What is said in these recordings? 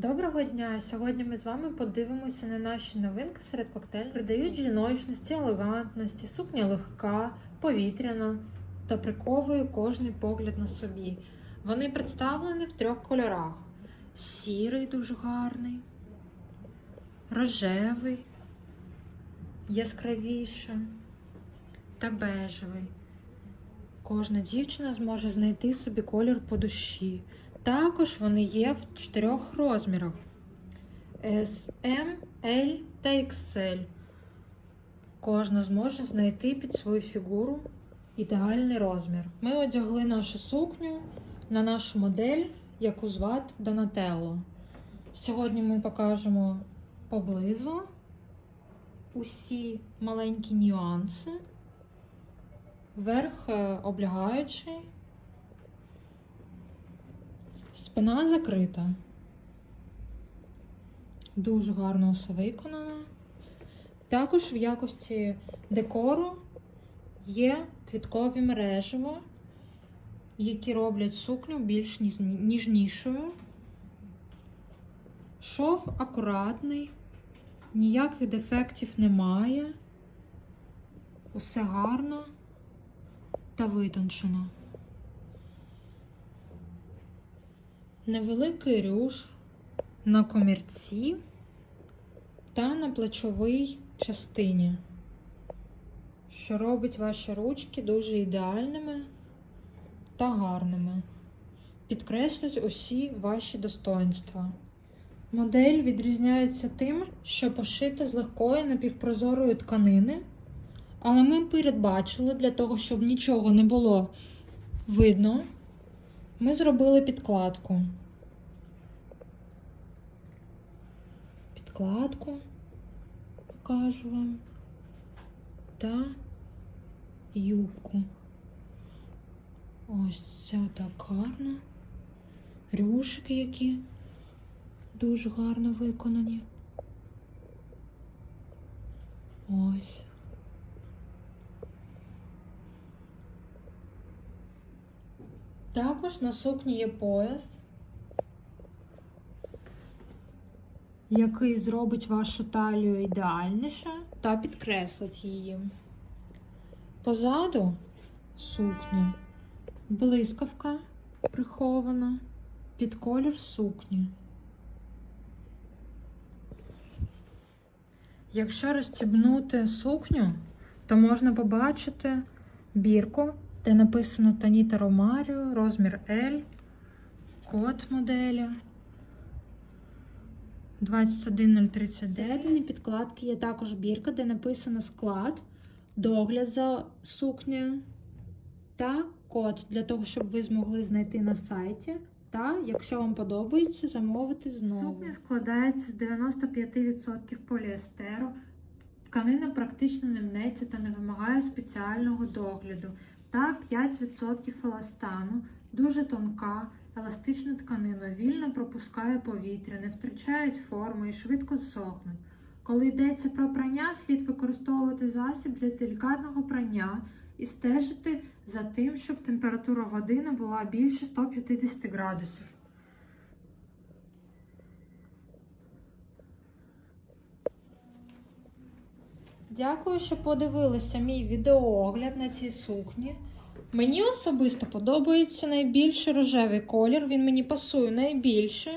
Доброго дня! Сьогодні ми з вами подивимося на наші новинки серед коктейлів. Придають жіночності, елегантності, сукня легка, повітряна та приковує кожний погляд на собі. Вони представлені в трьох кольорах: сірий, дуже гарний, рожевий, яскравіше та бежевий. Кожна дівчина зможе знайти собі колір по душі. Також вони є в чотирьох розмірах: S, M, L та XL. Кожна зможе знайти під свою фігуру ідеальний розмір. Ми одягли нашу сукню на нашу модель, яку звати Донателло. Сьогодні ми покажемо поблизу усі маленькі нюанси. Верх е, облягаючий. Спина закрита. Дуже гарно все виконано. Також в якості декору є квіткові мережево, які роблять сукню більш ніжнішою. Шов акуратний, ніяких дефектів немає. Усе гарно та витончено. Невеликий рюш на комірці та на плечовій частині, що робить ваші ручки дуже ідеальними та гарними. Підкреслюють усі ваші достоинства. Модель відрізняється тим, що пошита з легкої напівпрозорої тканини, але ми передбачили для того, щоб нічого не було видно. Ми зробили підкладку. Підкладку покажу вам. Та юбку. Ось це так гарно. Рюшики, які дуже гарно виконані. Ось. Також на сукні є пояс, який зробить вашу талію ідеальніше та підкреслить її. Позаду сукні блискавка прихована під колір сукні. Якщо розстібнути сукню, то можна побачити бірку де написано Таніта Ромаріо, розмір L, код моделі 21039. підкладки є також бірка, де написано склад, догляд за сукнею та код для того, щоб ви змогли знайти на сайті. Та, якщо вам подобається, замовити знову. Сукня складається з 95% поліестеру. Тканина практично не мнеться та не вимагає спеціального догляду та 5% еластану, дуже тонка, еластична тканина, вільно пропускає повітря, не втрачають форми і швидко сохнуть. Коли йдеться про прання, слід використовувати засіб для делікатного прання і стежити за тим, щоб температура води не була більше 150 градусів. Дякую, що подивилися мій відеоогляд на цій сукні. Мені особисто подобається найбільше рожевий колір, він мені пасує найбільше.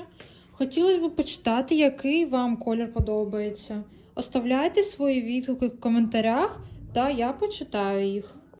Хотілося б почитати, який вам колір подобається. Оставляйте свої відгуки в коментарях, та я почитаю їх.